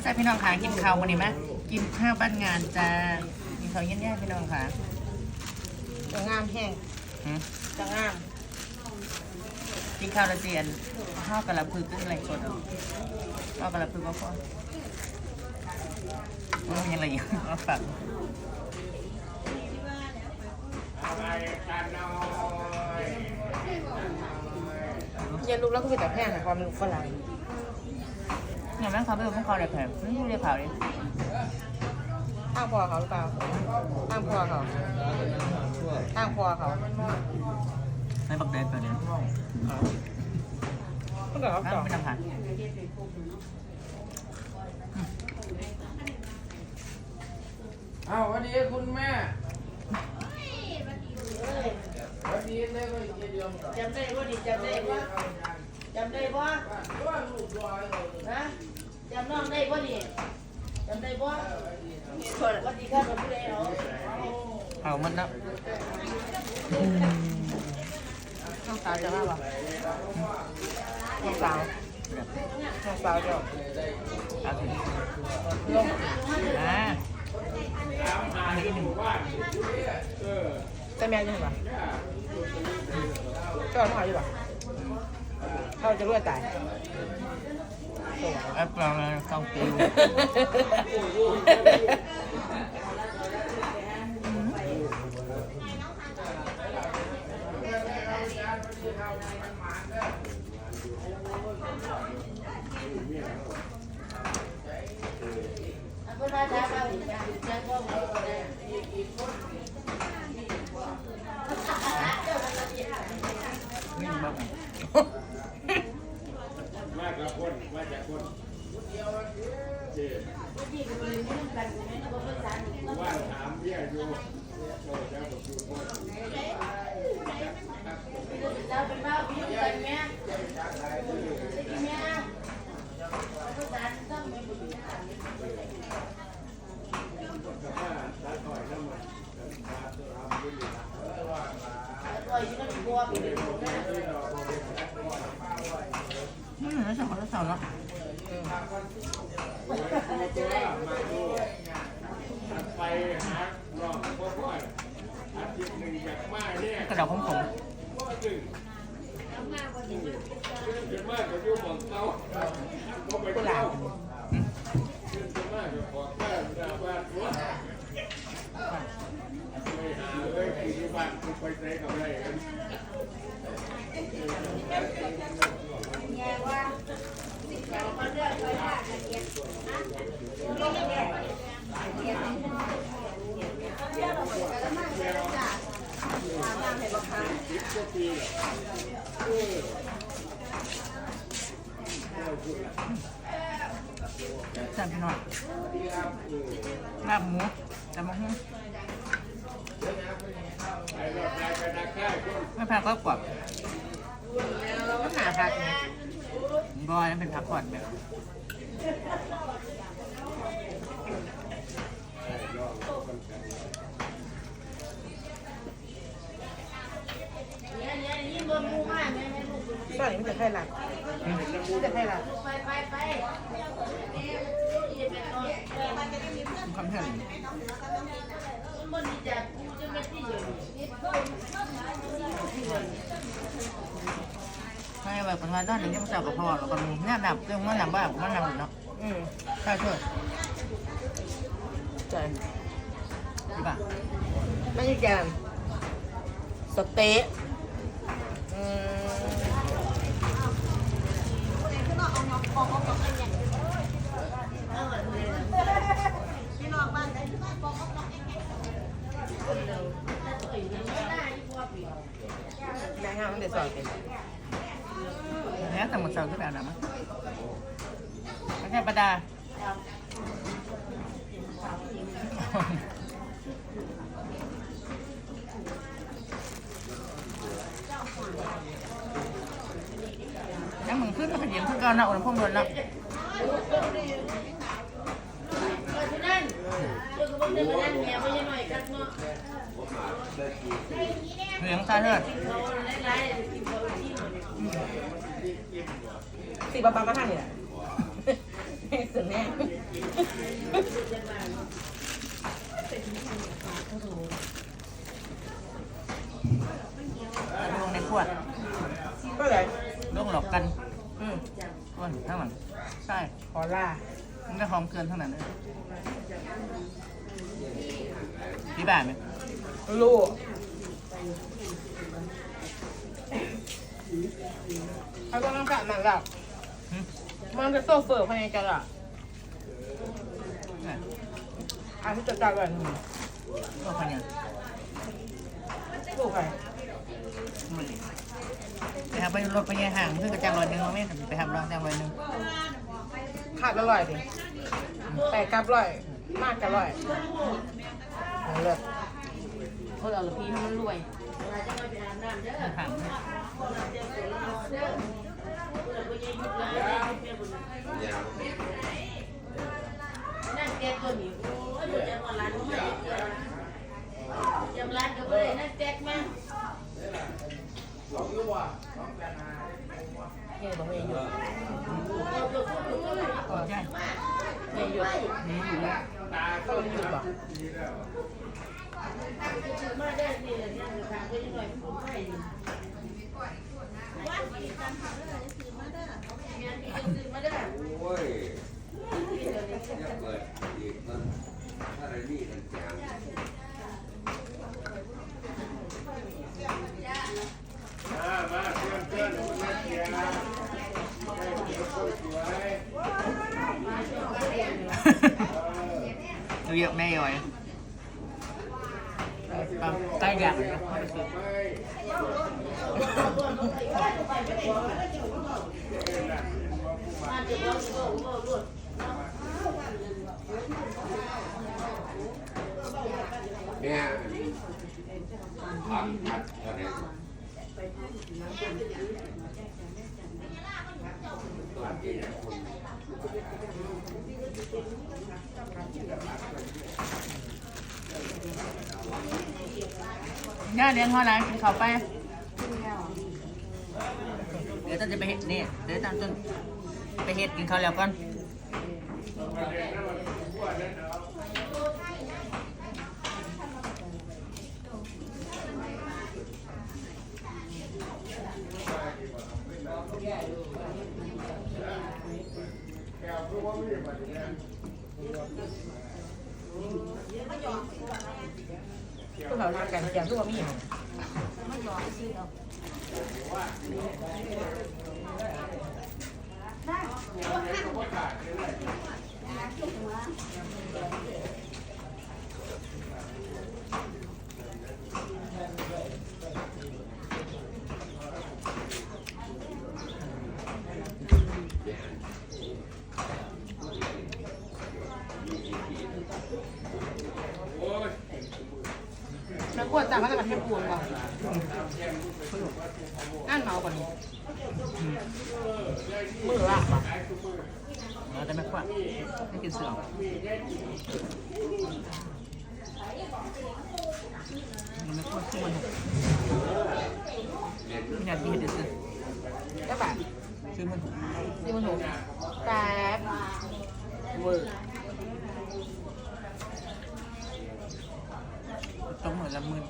มาใส่พี่น้องค่ะกินข้าววันนี้ไหมกินข้าวบ้านงานจ้ากินข้าวเย็นๆพี่น้องค่ะจะงามแห้งหืมจะงามกินข้าวและเจียนข้าวกะละพึกขึ้นอะไรสดเอาข้าวกะละพึกมาพอมันมีอะไรอยู่มาฝากเย็นลูกแล้วก็มีแต่แห้งนะความเป็นลูกฝรั่ง อย่างนั้นเขาไปดูพวกเขาเลยแผ่ไม่รู้เรียกเขาเลยอ้างพ่อเขาหรือเปล่าอ้างพ่อเขาอ้างพ่อเขาไม่บักเด็ดไปเลยเมื่อก่อนเขาน้ำจอดไม่นำผ่านเอาวันนี้คุณแม่วันนี้ได้ก็เยี่ยมกับจำได้ว่าดิจำได้ว่าจำได้ว่าว่าลูกรอยนะ จำน้องได้ว่าดิจำได้ว่าสวัสดีครับผมเลยเอาเอามันนะน้องสาวจะมาป่ะน้องสาวน้องสาวเจ้าเอาถึงลงอ่าแต่แม่ยังไงป่ะจอดมาอยู่ป่ะเขาจะรวยตาย แอปเราต้องติว เพื่อนมาถามเราอีกอย่างจะก็ไม่ได้ ไม่บอก มาจากคนมาจากคนว่าถามเบี้ยอยู่ โตแล้วผมอยู่คนเราเป็นบ้าพี่กันแม่ได้กินแม่ภาษาต้องไม่บุญกับว่าตัดต่อยน้ำมันตาตัวทำด้วยนะตัวอยู่นั่นบัวพี่อืมแล้วสองแล้วสองแล้วไปหาลองพ่อพ่ออาทิตย์หนึ่งจากมาเนี่ยกระดาษของผมพ่อถึงเกิดมากกว่ายุ่งของเขาเขาไปเที่ยวเกิดมากกว่าขอแค่ดาบ้านตัวไม่หาเลยคือที่บ้านกูไปใช้กับอะไร จันพี่น้องลาบหมูแต่มาหุ้งไม่แพ้ก็กรอบก็หาพักบอยนั่นเป็นพักผ่อนแบบ เนี่ยเนี่ยนี่บัวมูมากแม่แม่ลูกตอนนี้มันจะ ใครหลักมันจะใครหลักไปไปไปคำเพื่อนมันดีจัดกูจะไม่ที่อยู่ไม่แบบเป็นวันตอนหนึ่งยังเจ้ากับพ่อแล้วก็มีหน้าหนับเรื่องมันหนับบ้างมันหนับเนาะอืมใช่ช่วยใช่ดีป่ะไม่ใช่แกมสเต๊ะอืม แม่ห้ามันเดือดสอยเป็นแล้วแต่หมดสาร์ที่แบบนั้นมั้งไม่ใช่ประดายังมึงขึ้นมา เป็นยันก้าน้าอุณหภูมิโดนแล้วนั่นเจ้าก็บอกเดินไปนั่นแม่ไม่ใช่หน่อยกันเนาะเหลืองตาเลือดเขาไล่ๆกินเขาที่หมดสี่ปะปะมาทางนี่แหละสุดแน่ลงในขวดก็เลยลงหลอกกัน อืม ก้นทั้งหลัง ใช่ขอล่ามันได้หอมเกินเท่านั้นเลยพี่บ้านไหมลูกไอ้พวกนั้นแบบนั้นแหละหึมันจะโซเฟอร์ภายในจังอะอะอันที่จะกลายเป็นโอ้คนเนี่ยลูกใครมันไปหาไปรถไปยังห่างเพื่อกระจังรอยหนึงเอาไหมไปทำรองจังรอยหนึง ขาดอร่อยดิแต่กลับอร่อย มากกอร่อยเลิศเขาเอาละพี่ให้มันรวยห่างนั่นแกตัวนี้โอ้ยเดี๋ยวจะมาร้านไม่ได้จำร้านก็ไม่ได้นั่นแจ๊กมา เงี้ยบอกไม่หยุดก่อนใช่ไม่หยุดนี่อยู่แล้วก็ไม่หยุดบอกมาได้นี่แหละเนี่ยทางก็ยังหน่อยผมให้วันนี้การทำเรื่องซื้อมาได้งานนี้ซื้อมาได้โอ้ยอย่เปิดอีกมันถ้าอะไรนี่มันจางมามาเพื่อนเพื่อนคุณแม่เชียร์ให้กินข้าวสวย เราเยอะแม่ย่อยใกล้อยากเลยนะไม่มาเดี๋ยวเราก็ก็รวดเนี่ยผักผัดอะไรตัวที่เนี่ยคน ย่า เลี้ยงเขาอะไรกินข้าไป เดี๋ยวต้นจะไปเห็ดนี่ เดี๋ยวต้นต้นไปเห็ดกินข้าวแล้วก่อน ก็เขาทำกันอย่างทุกวันมีอย่ แล้วกวดจากมาจากเทพปูนก่อนนั่นเมาก่อนนี้มือละเราจะไม่ควักไม่กินเสื่อมมันไม่ควักขึ้นมันไม่อยากกินเห็ดเดือดแล้วแบบซื้อมันนี่มันหนูแป๊บเวอร์ ต้องเหมือนละมืน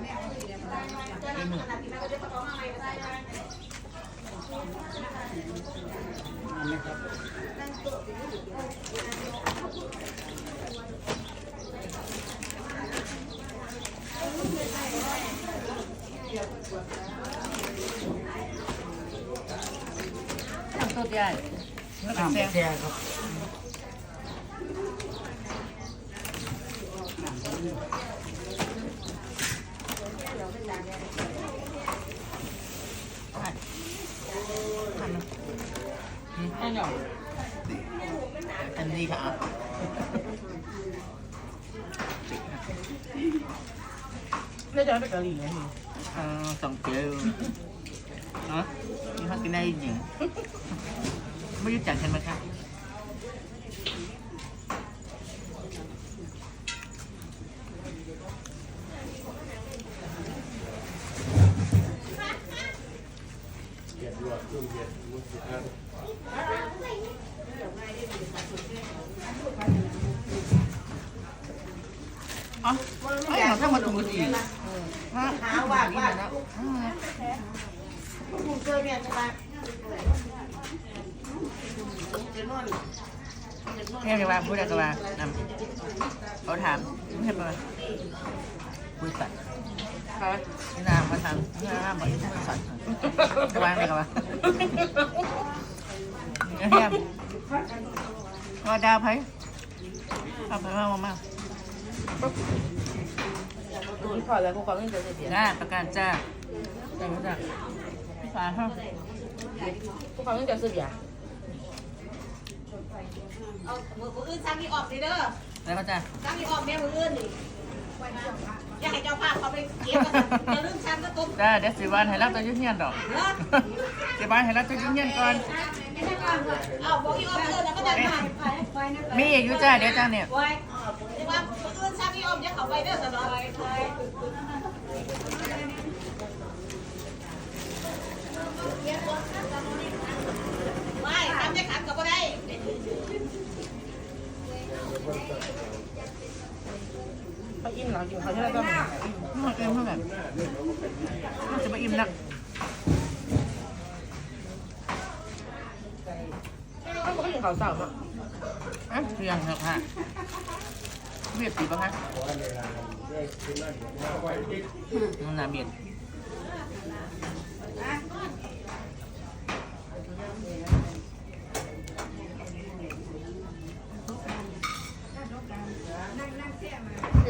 ไม่เหมือน ตั้งโต๊ะใหญ่แล้วก็แซ่บครับใช่ทำนะอืมแน่นอนอันนี้ครับน่าจะไปเกาหลีนะพี่ ờ, tổng chiều hả nhưng hết cái này nhỉ mới biết chẳng thành mà khác เย็ดรวดเครื่องเย็ดมุสลิม อ๋อไม่อยากถ้ามาถูกอีกฮะ หาว่าว่า แล้ว คุณเจอเนี่ยใช่ไหม เจนอนเรียกว่าพูดอะไรกันว่านำเขาถามไม่ใช่ปะบริษัทค่ะนี่นามเขาถามนี่นามบอกบริษัทจะวางอะไรกันวะเฮียว่าดาวไพ่เอาไปมามามาตูนพอแล้วพวกเขาเงินจะเสียจ้าประกาศจ้าแต่ไม่จ้าพี่ฟ้าฮะพวกเขาเงินจะเสีย เอามืออื่นซ้ำนี่ออกสิเด้อแล้วก็จ้าซ้ำนี่ออกแม่มืออื่นนี่อย่าให้เจ้าภาพเขาไปเก็บกันอย่าลืมฉันก็ตุ๊บจ้าเดี๋ยวสิวันให้รับตัวยุ่งเงียนดอกเนาะสิวันให้รับตัวยุ่งเงียนก่อนเอาบอกอีออมเอิญแล้วก็จะมามีอีกอยู่จ้าเดี๋ยวจ้าเนี่ยไว้ที่ว่ามืออื่นซ้ำนี่ออมจะเขาไปเด้อสนอไม่ทำจะขันก็บ่ได้ เขาอิ่มหรออยู่เขาจะได้ต้องมันเอ็มเท่าไหร่มันจะมาอิ่มนักเขาก็อยู่เขาเสาเนาะอะเรียงเหรอคะเบียดตีป่ะคะมันน่าเบียด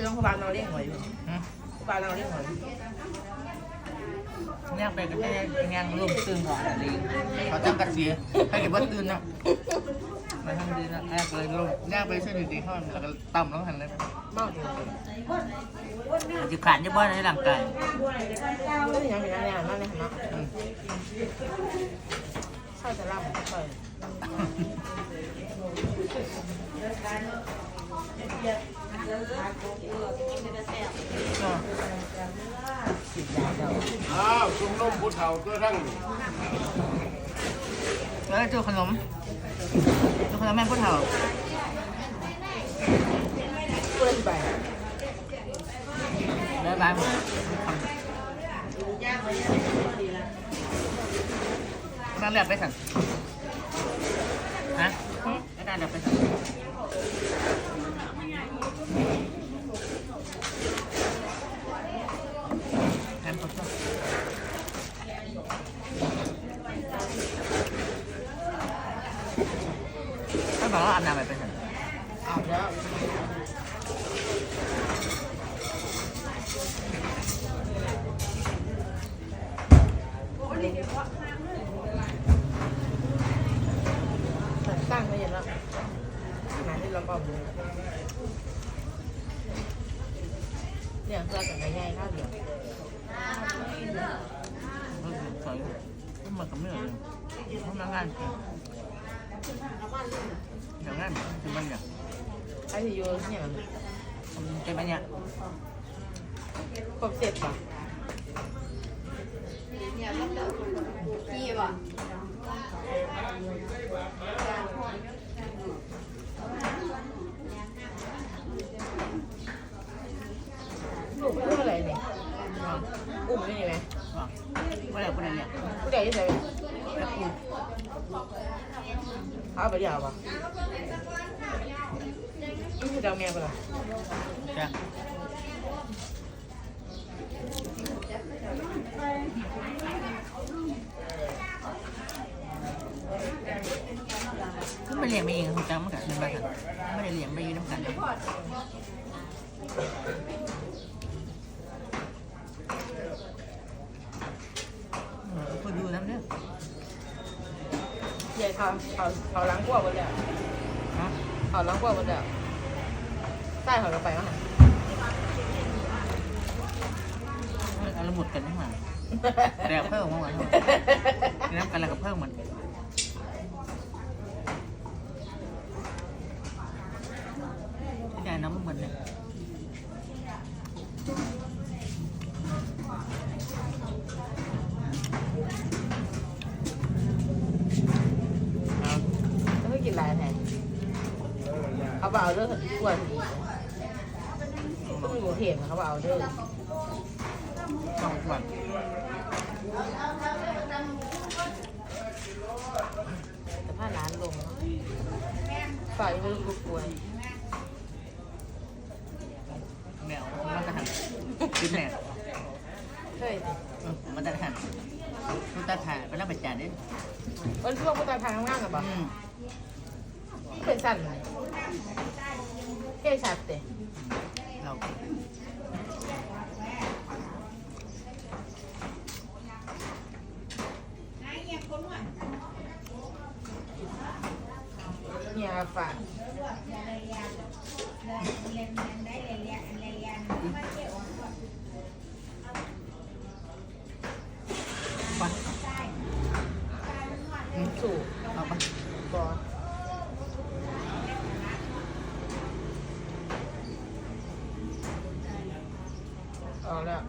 ต้องพบาลนอนเลี้ยงหอยอยู่อืมพบาลนอนเลี้ยงหอยย่างไปก็ได้ย่างรวมตื่นก่อนอะไรเขาจังกัดเสียให้เก็บว่าตื่นนะมาทำดีนะแอบเลยลงย่างไปเส้นดีๆเขาแล้วก็ต่ำลงหันเลยมาจริงจะขาดจะบ้านในร่างกายๆก็อย่างนี้นะเนี่ยนั่นเลยเนาะอืมใช่จะล่ำใช่ก็ อ้าวชุมนุมผู้เฒ่าตัวทั้งแล้วเจอขนมเจอขนมแม่ผู้เฒ่าเพื่อนไปแล้วบ้านบ้านแบบไปสั่งฮะไม่ได้แบบไปสั่ง Thank you. เนี่ยเราแตง่ายๆข้าวเดียวสวยมันก็ไม่เหมือนมันมางานอย่างนั้นคือมันอย่างไอ้ที่อยู่เนี่ยเป็นมันเนี่ยครบเสร็จป่ะพี่บ่ ลูกเรื่องอะไรเนี่ยอุ้มไม่ได้ไหมว่าอะไรคนนั้นเนี่ยผู้ใดที่ไหนแล้วกูเอาไปเดียวป่ะนี่คือดาวเมียป่ะล่ะจ้ะก็ไม่เลี้ยงไม่เองคุณจำมันกับมันมากันไม่ได้เลี้ยงไม่ยืนน้ำกันคนดูน้ำเด้อ ใหญ่ เขาเขาเขาล้างกว่ากันแล้วฮะเขาล้างกว่ากันแล้วใต้เขาเราไปมั้งเอาละหมดกันทั้งหลายแต่เพิ่มมาหมดน้ำกันแล้วก็เพิ่มมันกัน ไม่กินลาเขาเบาเรื่องกวนต้องอยู่เถียงเขาว่าเอาเด้อต้องส่วนแต่ผ้าร้านลงฝ่ายไม่รู้กลัวแมวมันจะหันกินแมวเฮ้ยมันจะหันมันจะถ่ายไปแล้วไปจานนิดวันช่วงผู้ตายทางข้างล่างอะบ่อืมเป็นสั่นเลยเท่ชัดเตะเราเนี่ยฝาก ไป สูบ เอาไป บอออกแล้ว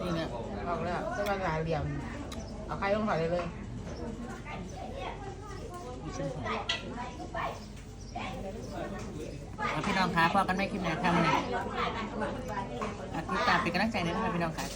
นี่เนี่ย ออกแล้วจะมาหลายเหลี่ยม เอาใครลงถอย เลยเลยพี่น้องคะพอกันไม่คลิปหนครับนนี้อาทิตย์ตาเป็นกำลังใจนะคะพี่น้องค่ะสวัสดีค่ะ